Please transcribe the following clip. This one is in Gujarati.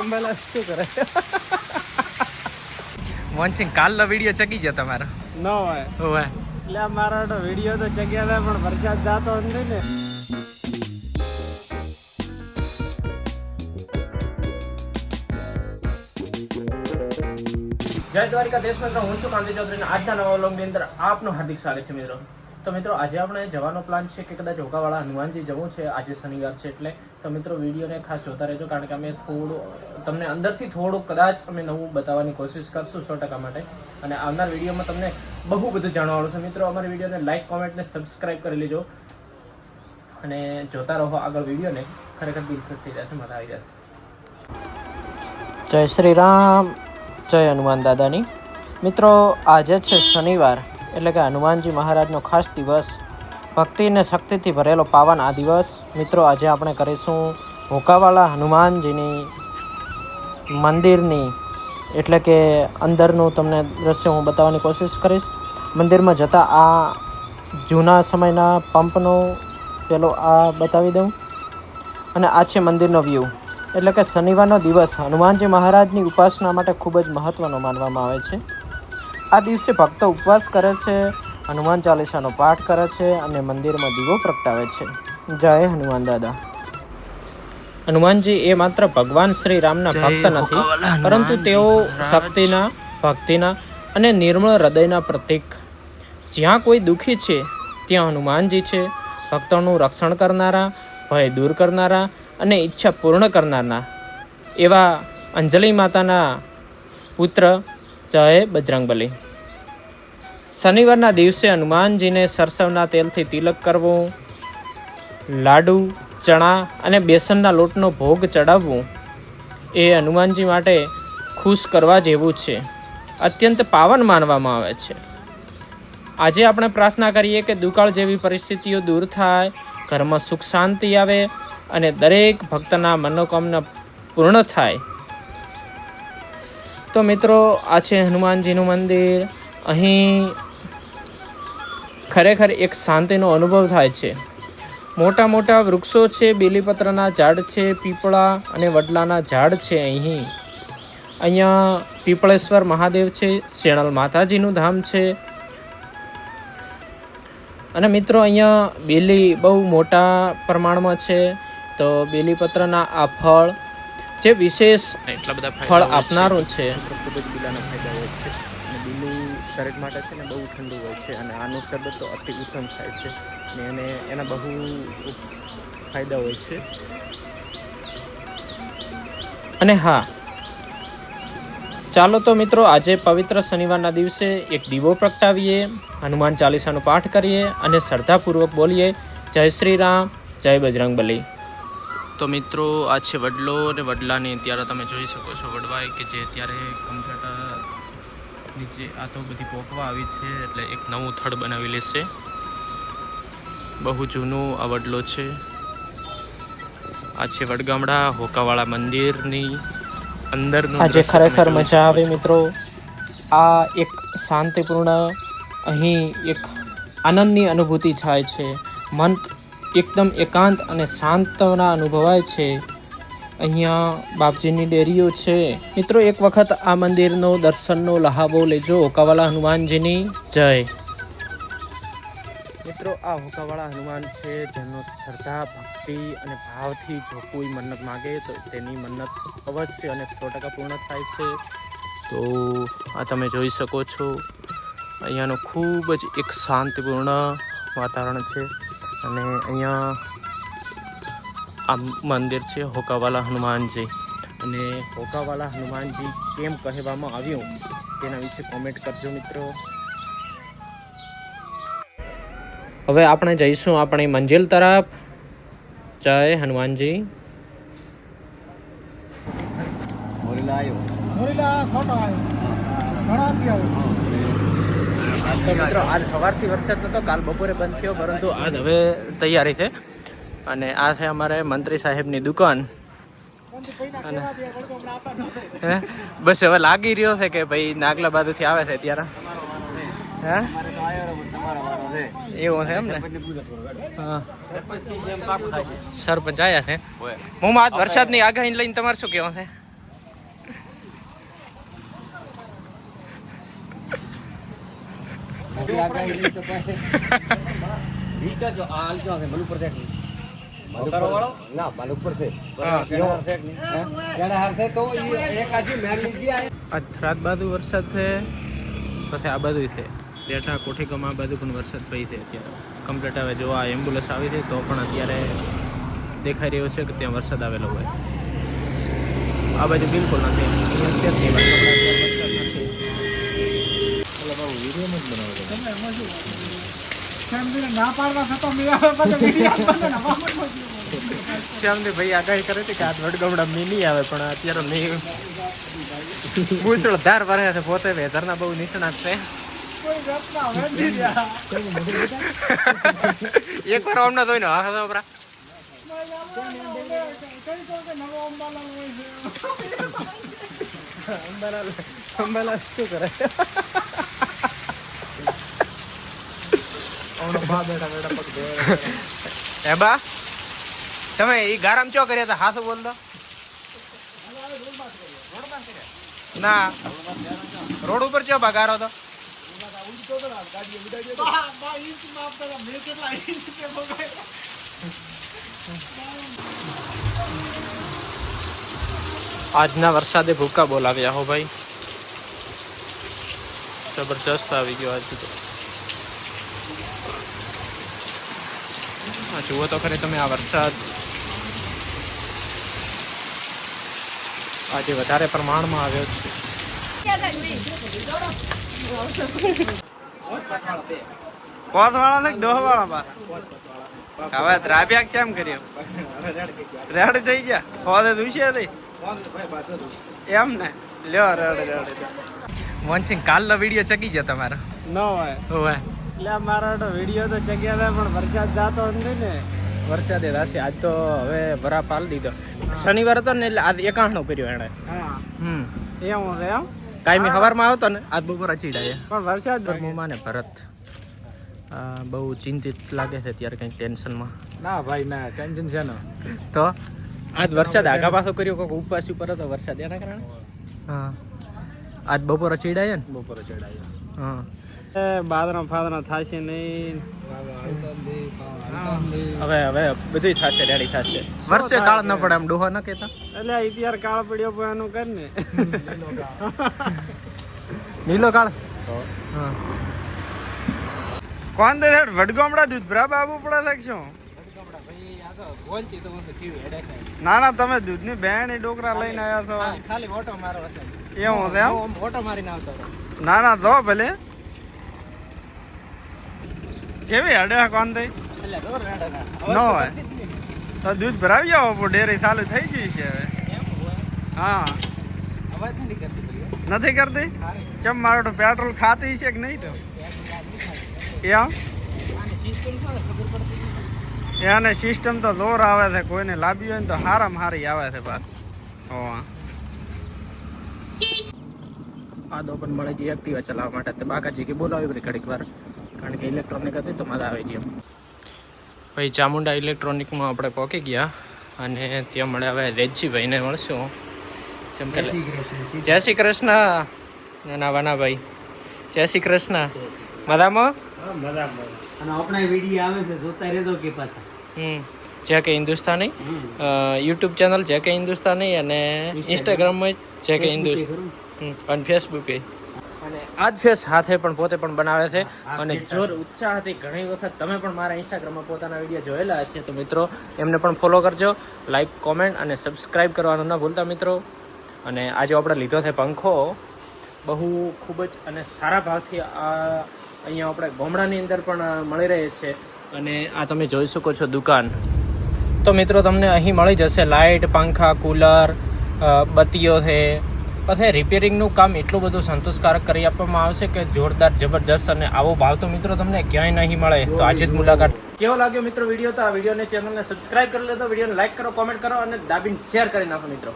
અંબાલા શું કરે? મોનસિંહ કાલનો વીડિયો ચકી ગયો તમારો? ન હોય. હોય એટલે મારો તો વીડિયો તો ચગ્યા હતા પણ વરસાદ જાતો નથી ને. જય દ્વારિકા દેશ મિત્રો હું છું કાંતિ ચૌધરી આજના નવા વ્લોગની અંદર આપનું હાર્દિક સ્વાગત છે મિત્રો. તો મિત્રો આજે આપણે જવાનો પ્લાન છે કે કદાચ ઓકાવાળા હનુમાનજી જવું છે. આજે શનિવાર છે એટલે તો મિત્રો, વિડીયોને ખાસ જોતા રહેજો, કારણ કે અમે થોડું, તમને અંદરથી થોડું કદાચ અમે નવું બતાવવાની કોશિશ કરશું સો ટકા માટે. અને આવનાર વિડીયોમાં તમને બહુ બધું જાણવાનું છે. મિત્રો, અમારી વિડીયોને લાઇક કોમેન્ટને સબસ્ક્રાઈબ કરી લેજો. અને જોતા રહો આગળ વિડીયોને. ખરેખર દિલ ખુશ થઈ જશે, મજા આવી જશે. જય શ્રી રામ જય હનુમાન દાદાની. મિત્રો, આજે છે શનિવાર, એટલે કે હનુમાનજી મહારાજનો ખાસ દિવસ. ભક્તિ અને શક્તિથી ભરેલો પાવન આ દિવસ. મિત્રો, આજે આપણે કરીશું હોકાવાળા હનુમાનજીની મંદિરની, એટલે કે અંદરનું તમને દ્રશ્ય હું બતાવવાની કોશિશ કરીશ. મંદિરમાં જતાં આ જૂના સમયના પંપનો પેલો આ બતાવી દઉં. અને આ છે મંદિરનો વ્યૂ એટલે કે શનિવારનો દિવસ હનુમાનજી મહારાજની ઉપાસના માટે ખૂબ જ મહત્ત્વનો માનવામાં આવે છે. આ દિવસે ભક્તો ઉપવાસ કરે છે હનુમાન ચાલીસાનો પાઠ કરે છે અને મંદિરમાં દીવો પ્રગટાવે છે. જય હનુમાન દાદા. હનુમાનજી એ માત્ર ભગવાન શ્રી રામના ભક્ત નથી પરંતુ તેઓ શક્તિના ભક્તિના અને નિર્મળ હૃદયના પ્રતીક. જ્યાં કોઈ દુઃખી છે ત્યાં હનુમાનજી છે. ભક્તોનું રક્ષણ કરનારા ભય દૂર કરનારા અને ઈચ્છા પૂર્ણ કરનારના. એવા અંજલિ માતાના પુત્ર જય બજરંગબલી. શનિવારના દિવસે હનુમાનજીને સરસવના તેલથી તિલક કરવું, લાડુ, ચણા અને બેસનના લોટનો ભોગ ચડાવવું, એ હનુમાનજી માટે ખુશ કરવા જેવું છે. અત્યંત પાવન માનવામાં આવે છે. આજે આપણે પ્રાર્થના કરીએ કે દુકાળ જેવી પરિસ્થિતિઓ દૂર થાય, ઘરમાં સુખ શાંતિ આવે અને દરેક ભક્તના મનોકામના પૂર્ણ થાય. તો મિત્રો, આ છે હનુમાનજીનું મંદિર. અહીં ખરેખર એક શાંતિનો અનુભવ થાય છે. મોટા મોટા વૃક્ષો છે બેલીપત્રના ઝાડ છે પીપળા અને વડલાના ઝાડ છે અહીં. અહીંયા પીપળેશ્વર મહાદેવ છે શેણલ માતાજીનું ધામ છે. અને મિત્રો અહીંયા બેલી બહુ મોટા પ્રમાણમાં છે તો બેલીપત્રના આ ફળ જે વિશેષ ફળ આપનારું છે. ખૂબ જ શરીર માટે છે ને બહુ ઠંડુ હોય છે અને આનું શરબત તો અતિ ઉત્તમ થાય છે. ને એને એના બહુ ફાયદા હોય છે. અને હા, ચાલો તો મિત્રો આજે પવિત્ર શનિવારના દિવસે એક દીવો પ્રગટાવીએ, હનુમાન ચાલીસાનો પાઠ કરીએ અને શ્રદ્ધાપૂર્વક બોલીએ, જય શ્રી રામ જય બજરંગબલી. તો મિત્રો આ છે વડલો અને વડલાની અત્યારે તમે જોઈ શકો છો વડવાય કે જે કમ્પ્લીટ નીચે આ તો બધી પોકવા આવી છે એટલે એક નવું થડ બનાવી લેશે. બહુ જૂનું આ વડલો છે. આ છે વડગામડા હોકાવાળા મંદિરની અંદરનું આજે ખરેખર મજા આવે મિત્રો. આ એક શાંતિપૂર્ણ અહીં એક આનંદની અનુભૂતિ થાય છે. મન એકદમ એકાંત અને શાંતના અનુભવાય છે. અહીંયા બાપજીની ડેરીઓ છે. મિત્રો, એક વખત આ મંદિરનો દર્શનનો લહાવો લેજો. હોકાવાલા હનુમાનજીની જય. મિત્રો, આ હોકાવાળા હનુમાન છે જેનો શ્રદ્ધા, ભક્તિ અને ભાવથી જો કોઈ મન્નત માગે તો તેની મન્નત અવશ્ય અને સો ટકા પૂર્ણ થાય છે. તો આ તમે જોઈ શકો છો. અહીંયાનો ખૂબ જ એક શાંતિપૂર્ણ વાતાવરણ છે. અને અહીંયા આ મંદિર છે હોકાવાલા હનુમાનજી. અને હોકાવાલા હનુમાનજી કેમ કહેવામાં આવ્યું તેના વિશે કોમેન્ટ કરજો મિત્રો. હવે આપણે જઈશું આપણી મંજિલ તરફ. જય હનુમાનજી. તો મિત્રો આજ સવારથી વરસાદ નતો કાલ બપોરે બંધ થયો પરંતુ આજ હવે તૈયારી છે. અને આ છે અમારે મંત્રી સાહેબની દુકાન. અને બસ હવે લાગી રહ્યો છે કે ભાઈ નાગલા બાજુથી આવે છે ત્યારે એવું છે એમ ને સરપંચ આયા છે. હું આજ વરસાદની આગાહી લઈને તમારે શું કહેવા છે? રાત બાજુ વરસાદ છે પછી આ બાજુ છે. બેઠા કોઠીકમ આ બાજુ પણ વરસાદ પડી છે અત્યારે. કમ્પ્લીટ હવે જો આ એમ્બ્યુલન્સ આવી છે તો પણ અત્યારે દેખાઈ રહ્યો છે કે ત્યાં વરસાદ આવેલો હોય. આ બાજુ બિલકુલ નથી. અહીંયા અત્યારથી વરસાદ નથી. ના પાડવા છતાં મેં આવે પછી વીડિયો શ્યામજી ભાઈ આગાહી કરી હતી કે આ વડગમડા મીની આવે પણ અત્યારે નહીં મૂછળ ધાર ભરે છે પોતે વેધરના બહુ નિષ્ણાત છે. એક વાર અમને જોઈને હા ને. અંબાલાલ અંબાલાલ શું કરે? હે તમે એ ગારામ ચો કર્યા હતા? બોલ દો. ના. રોડ ઉપર ચો બા તો? આજના વરસાદે ભૂકા બોલાવ્યા હો ભાઈ. જબરજસ્ત આવી ગયો આજે તો. જુઓ તો ખરી તમે આ વરસાદ. આજે વધારે પ્રમાણમાં આવ્યો છે. પોત વાળા ને દોહ વાળા બા હવે ત્રાપ્યાક કેમ કર્યો? રેડ થઈ ગયા. પોતે દુષ્ય થઈ એમ ને? લ્યો રેડ રેડ મોનસિંગ કાલનો વીડિયો ચકી ગયો તમારો. ન હોય. હોવે. એટલે મારો વીડિયો તો જગ્યા હતા પણ વરસાદ જાતો નથી ને. વરસાદે રાશિ આજ તો હવે ભરા પાલ દીધો. શનિવાર હતો ને એટલે આજ એકાણો કર્યો એણે. હા. હમ. એવું છે એમ? કાયમી સવારમાં આવતો ને આજ બપોર ચીડાય. પણ વરસાદ પરમુમાં ને ભરત. બહુ ચિંતિત લાગે છે ત્યારે કંઈ ટેન્શનમાં. ના ભાઈ ના ટેન્શન છે ને. તો આજ વરસાદ આગા પાછો કર્યો કોઈક ઉપવાસ ઉપર હતો વરસાદ એના કારણે? હા. આજ બપોરે ચીડાય ને? બપોરે ચડાયો. હા. બાદરા ફાદરા થશે નહીં. હવે હવે બધું થશે રેડી થશે. વર્ષે કાળ ન પડે આમ ડોહો ન કેતા એટલે અત્યારે કાળ પડ્યો પણ એનું કર ને. નીલો કાળ. કોણ દે વડગામડા દૂધ. ભરા બાબુ પડે શકશો ના ના તમે દૂધની બેન એ ડોકરા લઈને આવ્યા છો. ખાલી ઓટો મારો એવું છે ઓટો મારીને આવતો ના ના જો ભલે. કેવી અડે કોણ થઈ ન. હોય. તો દૂધ ભરાવી જાવ પણ ડેરી ચાલુ થઈ ગઈ છે હવે. હા. નથી કરતી ચમ મારો તો પેટ્રોલ ખાતી છે કે નહીં તો? એમ? એને સિસ્ટમ તો જોર આવે છે કોઈને લાવી હોય ને તો હારામાં હારી આવે છે પાછ. હા આ દો પણ મળે છે એક્ટિવા ચલાવવા માટે તો બાકાજી કે બોલાવી પડે ઘડીક વાર. કારણ કે ઇલેક્ટ્રોનિક હતી તો મજા આવી ગયો. ભાઈ ચામુંડા ઇલેક્ટ્રોનિકમાં આપણે પહોંચી ગયા અને ત્યાં મળે હવે રેજીભાઈને મળશું. જેમ કે જય શ્રી કૃષ્ણ નાના વાના ભાઈ જય શ્રી કૃષ્ણ. મજામાં? અને આપણા વીડિયો આવે છે જોતા રહેતો કે પાછા. હમ જે કે હિન્દુસ્તાની. યુટ્યુબ ચેનલ જે કે હિન્દુસ્તાની અને ઇન્સ્ટાગ્રામમાં જે કે હિન્દુસ્તાન. અને ફેસબુકે અને આ જ ફેસ હાથે પણ પોતે પણ બનાવે છે. અને જોર ઉત્સાહથી ઘણી વખત તમે પણ મારા ઇન્સ્ટાગ્રામમાં પોતાના વીડિયો જોયેલા હશે તો મિત્રો એમને પણ ફોલો કરજો. લાઈક કોમેન્ટ અને સબસ્ક્રાઈબ કરવાનું ન ભૂલતા મિત્રો. અને આજે આપણે લીધો છે પંખો. બહુ ખૂબ જ અને સારા ભાવથી આ અહીંયા આપણે ગામડાની અંદર પણ મળી રહે છે. અને આ તમે જોઈ શકો છો દુકાન. તો મિત્રો તમને અહીં મળી જશે. લાઇટ પંખા કુલર બત્તીઓ છે. પછી રિપેરિંગનું કામ એટલું બધું સંતોષકારક કરી આપવામાં આવશે કે જોરદાર, જબરજસ્ત અને આવો ભાવ તો મિત્રો તમને ક્યાંય નહીં મળે. તો આજે જ મુલાકાત. કેવો લાગ્યો મિત્રો વીડિયો? તો આ વિડીયોને ચેનલને સબસ્ક્રાઇબ કરી લેતો વિડીયોને લાઇક કરો કોમેન્ટ કરો અને દાબીને શેર કરી નાખો મિત્રો.